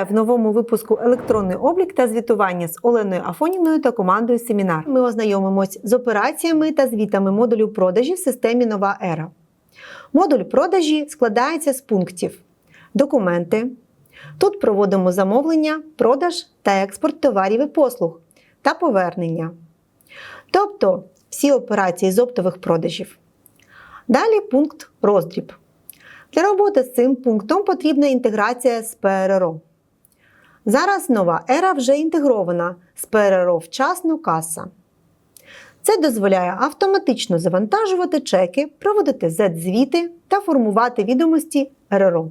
Вітаю в новому випуску Електронний облік та звітування з Оленою Афоніною та командою Семінар. Ми ознайомимось з операціями та звітами модулю продажі в системі Нова Ера. Модуль продажі складається з пунктів: документи. Тут проводимо замовлення, продаж та експорт товарів і послуг та повернення. Тобто всі операції з оптових продажів. Далі пункт роздріб. Для роботи з цим пунктом потрібна інтеграція з ПРРО. Зараз нова ера вже інтегрована з ПРРО вчасно каса. Це дозволяє автоматично завантажувати чеки, проводити Z-звіти та формувати відомості РРО.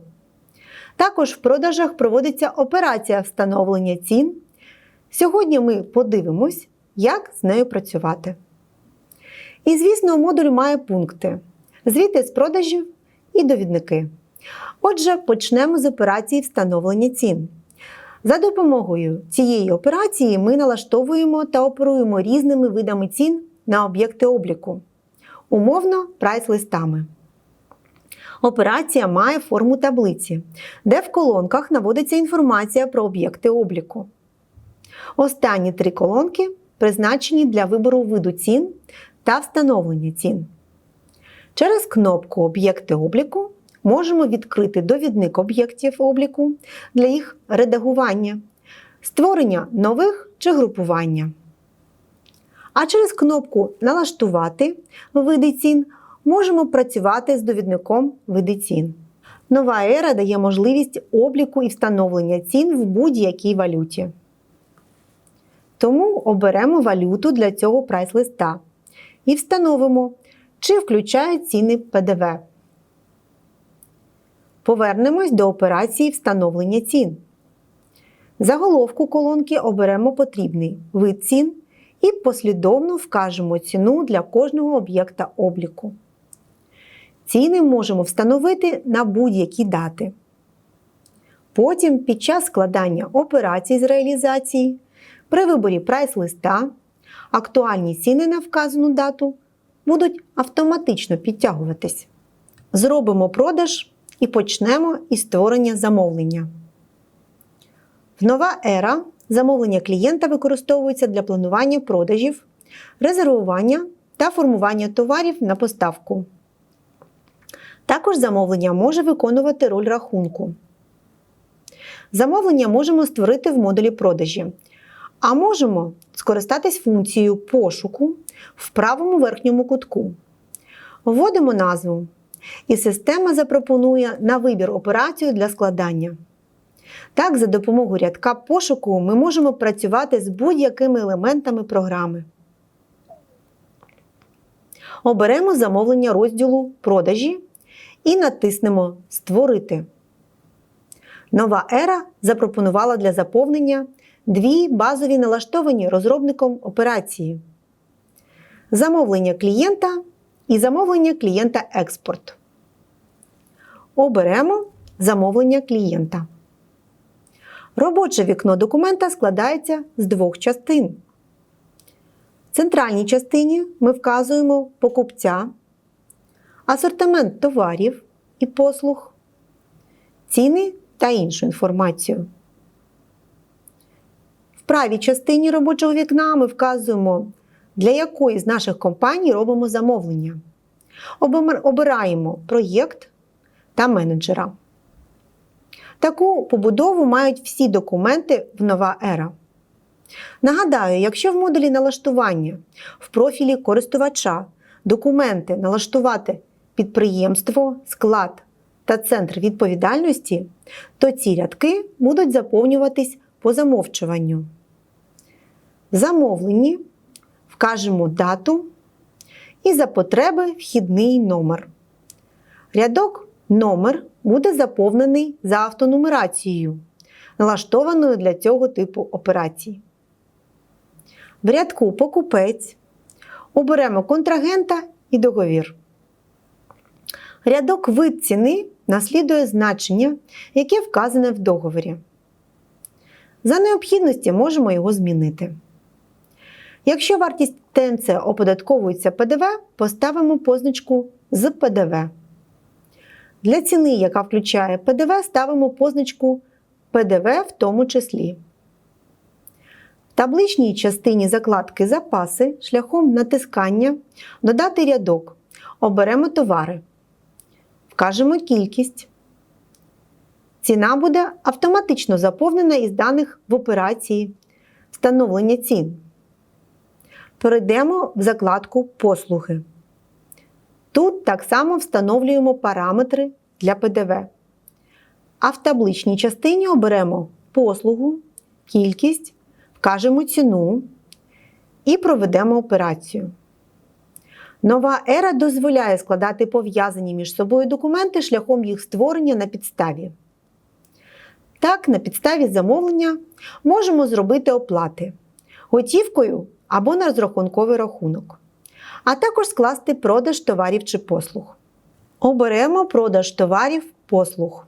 Також в продажах проводиться операція встановлення цін. Сьогодні ми подивимось, як з нею працювати. І, звісно, модуль має пункти: звіти з продажів і довідники. Отже, почнемо з операції встановлення цін. За допомогою цієї операції ми налаштовуємо та оперуємо різними видами цін на об'єкти обліку, умовно прайс-листами. Операція має форму таблиці, де в колонках наводиться інформація про об'єкти обліку. Останні три колонки призначені для вибору виду цін та встановлення цін. Через кнопку Об'єкти обліку можемо відкрити довідник об'єктів обліку для їх редагування, створення нових чи групування. А через кнопку Налаштувати види цін можемо працювати з довідником види цін. Нова ера дає можливість обліку і встановлення цін в будь-якій валюті. Тому оберемо валюту для цього прайс-листа і встановимо, чи включають ціни ПДВ. Повернемось до операції встановлення цін. Заголовку колонки оберемо потрібний вид цін і послідовно вкажемо ціну для кожного об'єкта обліку. Ціни можемо встановити на будь-які дати. Потім під час складання операцій з реалізації при виборі прайс-листа актуальні ціни на вказану дату будуть автоматично підтягуватись. Зробимо продаж і почнемо із створення замовлення. В нова ера замовлення клієнта використовується для планування продажів, резервування та формування товарів на поставку. Також замовлення може виконувати роль рахунку. Замовлення можемо створити в модулі продажі, а можемо скористатись функцією пошуку в правому верхньому кутку. Вводимо назву, і система запропонує на вибір операцію для складання. Так, за допомогою рядка пошуку ми можемо працювати з будь-якими елементами програми. Оберемо замовлення розділу Продажі і натиснемо Створити. Нова ера запропонувала для заповнення дві базові налаштовані розробником операції: замовлення клієнта і замовлення клієнта експорт. Оберемо замовлення клієнта. Робоче вікно документа складається з двох частин. В центральній частині ми вказуємо покупця, асортимент товарів і послуг, ціни та іншу інформацію. В правій частині робочого вікна ми вказуємо, для якої з наших компаній робимо замовлення. Обираємо проєкт та менеджера. Таку побудову мають всі документи в нова ера. Нагадаю, якщо в модулі налаштування в профілі користувача документи налаштувати підприємство, склад та центр відповідальності, то ці рядки будуть заповнюватись по замовчуванню. В замовленні вкажемо дату і за потреби вхідний номер. Рядок номер буде заповнений за автонумерацією, налаштованою для цього типу операцій. В рядку Покупець оберемо контрагента і договір. Рядок вид ціни наслідує значення, яке вказане в договорі. За необхідності можемо його змінити. Якщо вартість ТНЦ оподатковується ПДВ, поставимо позначку з ПДВ. Для ціни, яка включає ПДВ, ставимо позначку ПДВ в тому числі. В табличній частині закладки Запаси шляхом натискання Додати рядок. Оберемо товари. Вкажемо кількість. Ціна буде автоматично заповнена із даних в операції Встановлення цін. Перейдемо в закладку Послуги. Тут так само встановлюємо параметри для ПДВ. А в табличній частині оберемо послугу, кількість, вкажемо ціну і проведемо операцію. Нова ера дозволяє складати пов'язані між собою документи шляхом їх створення на підставі. Так, на підставі замовлення можемо зробити оплати готівкою або на розрахунковий рахунок, а також скласти продаж товарів чи послуг. Оберемо продаж товарів послуг.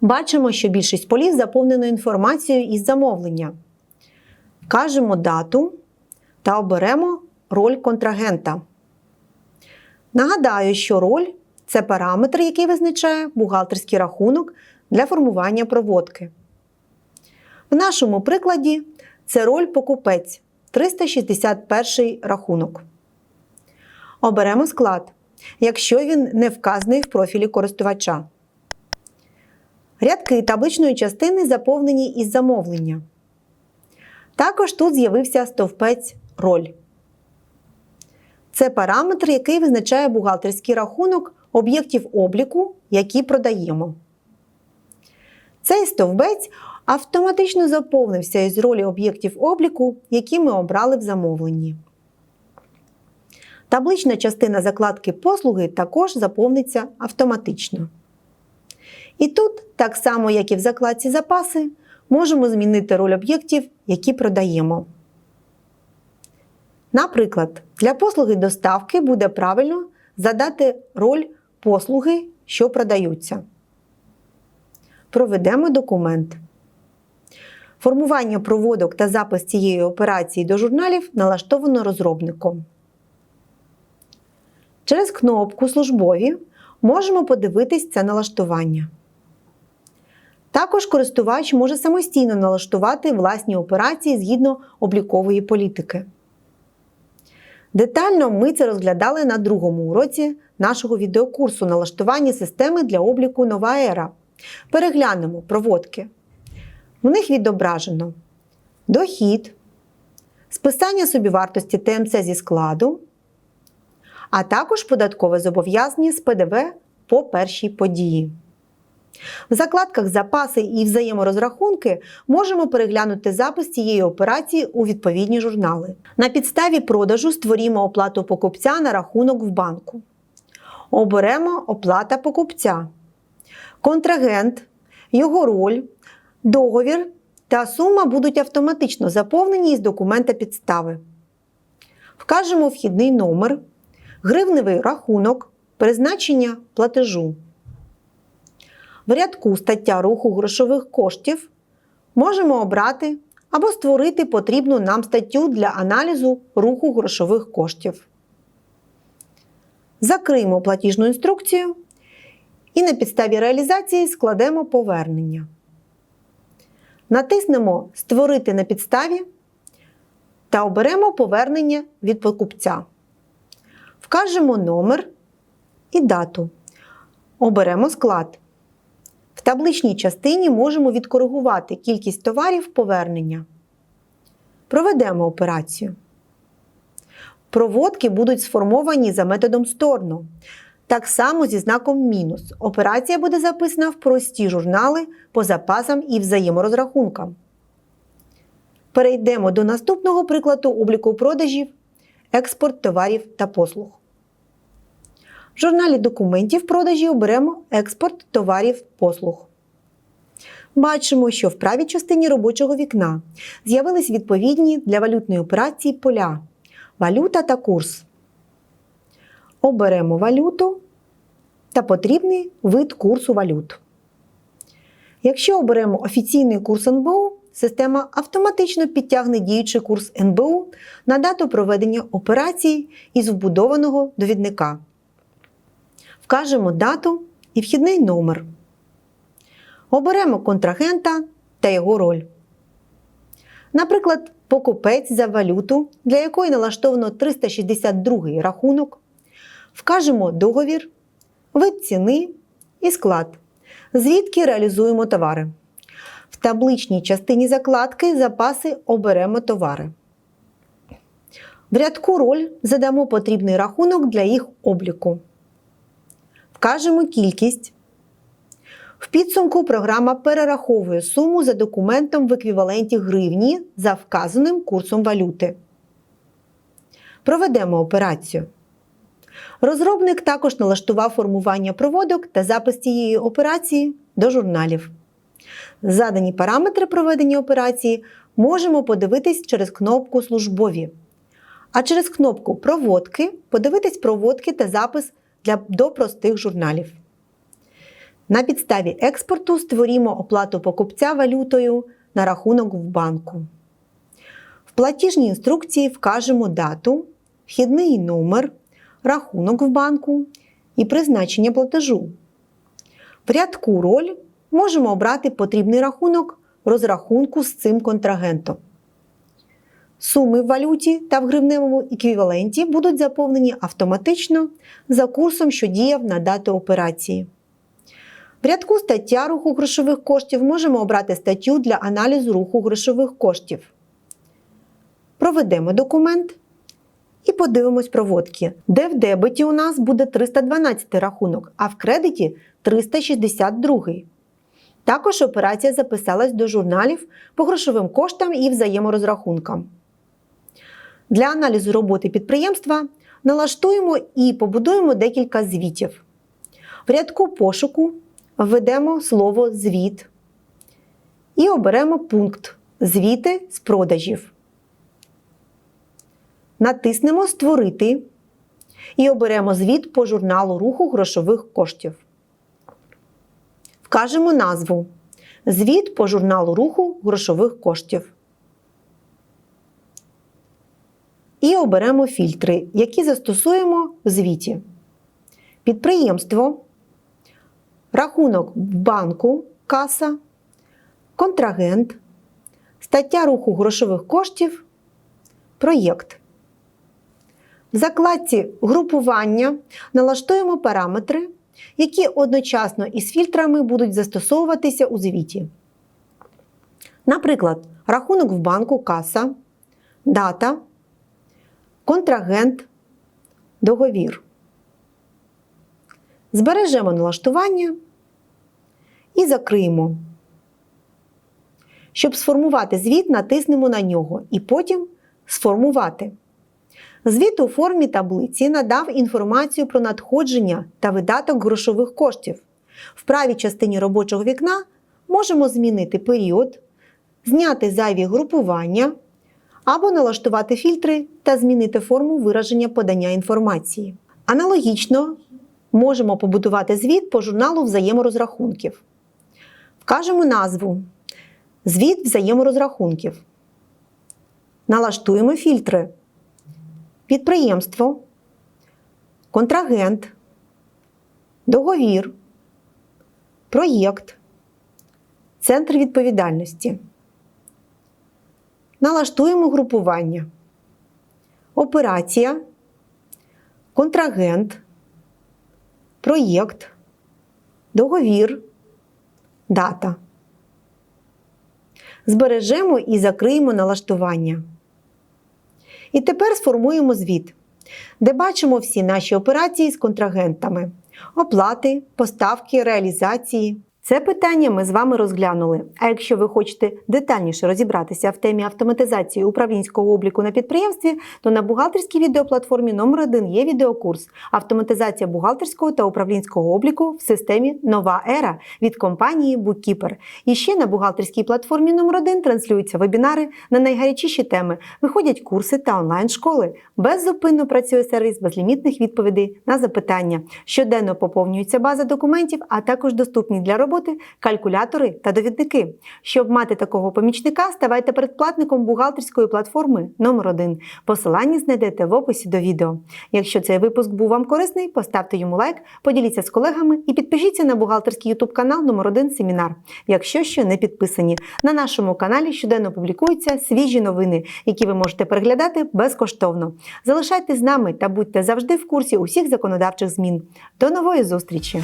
Бачимо, що більшість полів заповнено інформацією із замовлення. Вкажемо дату та оберемо роль контрагента. Нагадаю, що роль це параметр, який визначає бухгалтерський рахунок для формування проводки. В нашому прикладі це роль покупець 361 рахунок. Оберемо склад, якщо він не вказаний в профілі користувача. Рядки табличної частини заповнені із замовлення. Також тут з'явився стовпець роль. Це параметр, який визначає бухгалтерський рахунок об'єктів обліку, які продаємо. Цей стовбець автоматично заповнився із ролі об'єктів обліку, які ми обрали в замовленні. Таблична частина закладки послуги також заповниться автоматично. І тут, так само як і в закладці запаси, можемо змінити роль об'єктів, які продаємо. Наприклад, для послуги доставки буде правильно задати роль послуги, що продаються. Проведемо документ. Формування проводок та запис цієї операції до журналів налаштовано розробником. Через кнопку Службові можемо подивитись це налаштування. Також користувач може самостійно налаштувати власні операції згідно облікової політики. Детально ми це розглядали на другому уроці нашого відеокурсу налаштування системи для обліку Нова Ера. Переглянемо проводки. В них відображено дохід, списання собівартості ТМЦ зі складу, а також податкове зобов'язання з ПДВ по першій події. В закладках Запаси і взаєморозрахунки можемо переглянути запис цієї операції у відповідні журнали. На підставі продажу створімо оплату покупця на рахунок в банку. Оберемо оплата покупця, контрагент, його роль, договір та сума будуть автоматично заповнені із документа підстави. Вкажемо вхідний номер, гривневий рахунок, призначення платежу. В рядку стаття руху грошових коштів можемо обрати або створити потрібну нам статтю для аналізу руху грошових коштів. Закриємо платіжну інструкцію і на підставі реалізації складемо повернення. Натиснемо Створити на підставі та оберемо повернення від покупця. Вкажемо номер і дату. Оберемо склад. В табличній частині можемо відкоригувати кількість товарів повернення. Проведемо операцію. Проводки будуть сформовані за методом сторно. Так само зі знаком мінус. Операція буде записана в прості журнали по запасам і взаєморозрахункам. Перейдемо до наступного прикладу обліку продажів, експорт товарів та послуг. В журналі документів продажі оберемо експорт товарів послуг. Бачимо, що в правій частині робочого вікна з'явились відповідні для валютної операції поля валюта та курс. Оберемо валюту та потрібний вид курсу валют. Якщо оберемо офіційний курс НБУ, система автоматично підтягне діючий курс НБУ на дату проведення операції із вбудованого довідника. Вкажемо дату і вхідний номер. Оберемо контрагента та його роль. Наприклад, покупець за валюту, для якої налаштовано 362 рахунок, вкажемо договір, вид ціни і склад, звідки реалізуємо товари. В табличній частині закладки запаси оберемо товари. В рядку роль задамо потрібний рахунок для їх обліку. Вкажемо кількість. В підсумку програма перераховує суму за документом в еквіваленті гривні за вказаним курсом валюти. Проведемо операцію. Розробник також налаштував формування проводок та запис цієї операції до журналів. Задані параметри проведення операції можемо подивитись через кнопку Службові, а через кнопку Проводки подивитись проводки та запис для, до простих журналів. На підставі експорту створімо оплату покупця валютою на рахунок в банку. В платіжній інструкції вкажемо дату, вхідний номер, рахунок в банку і призначення платежу. В рядку роль можемо обрати потрібний рахунок розрахунку з цим контрагентом. Суми в валюті та в гривневому еквіваленті будуть заповнені автоматично за курсом, що діяв на дату операції. В рядку стаття руху грошових коштів можемо обрати статтю для аналізу руху грошових коштів. Проведемо документ і подивимось проводки, де в дебеті у нас буде 312 рахунок, а в кредиті 362. Також операція записалась до журналів по грошовим коштам і взаєморозрахункам. Для аналізу роботи підприємства налаштуємо і побудуємо декілька звітів. В рядку пошуку введемо слово звіт і оберемо пункт Звіти з продажів. Натиснемо Створити і оберемо звіт по журналу руху грошових коштів. Вкажемо назву Звіт по журналу руху грошових коштів. І оберемо фільтри, які застосуємо в звіті. Підприємство, рахунок в банку, каса, контрагент, стаття руху грошових коштів, проєкт. В закладці Групування налаштуємо параметри, які одночасно із фільтрами будуть застосовуватися у звіті. Наприклад, рахунок в банку каса, дата, контрагент, договір. Збережемо налаштування і закриємо. Щоб сформувати звіт, натиснемо на нього і потім Сформувати. Звіт у формі таблиці надав інформацію про надходження та видаток грошових коштів. В правій частині робочого вікна можемо змінити період, зняти зайві групування або налаштувати фільтри та змінити форму вираження подання інформації. Аналогічно можемо побудувати звіт по журналу взаєморозрахунків. Вкажемо назву Звіт взаєморозрахунків. Налаштуємо фільтри. Підприємство, контрагент, договір, проєкт, центр відповідальності. Налаштуємо групування. Операція, контрагент, проєкт, договір, дата. Збережемо і закриємо налаштування. І тепер сформуємо звіт, де бачимо всі наші операції з контрагентами: оплати, поставки, реалізації. Це питання ми з вами розглянули. А якщо ви хочете детальніше розібратися в темі автоматизації управлінського обліку на підприємстві, то на бухгалтерській відеоплатформі номер 1 є відеокурс Автоматизація бухгалтерського та управлінського обліку в системі Нова ера від компанії Bookkeeper. І ще на бухгалтерській платформі номер 1 транслюються вебінари на найгарячіші теми, виходять курси та онлайн-школи. Беззупинно працює сервіс безлімітних відповідей на запитання. Щоденно поповнюється база документів, а також доступні для роботи роботи, калькулятори та довідники. Щоб мати такого помічника, ставайте передплатником бухгалтерської платформи номер 1 Посилання знайдете в описі до відео. Якщо цей випуск був вам корисний, поставте йому лайк, поділіться з колегами і підпишіться на бухгалтерський YouTube канал номер 1 Семінар, якщо ще не підписані. На нашому каналі щоденно публікуються свіжі новини, які ви можете переглядати безкоштовно. Залишайтесь з нами та будьте завжди в курсі усіх законодавчих змін. До нової зустрічі!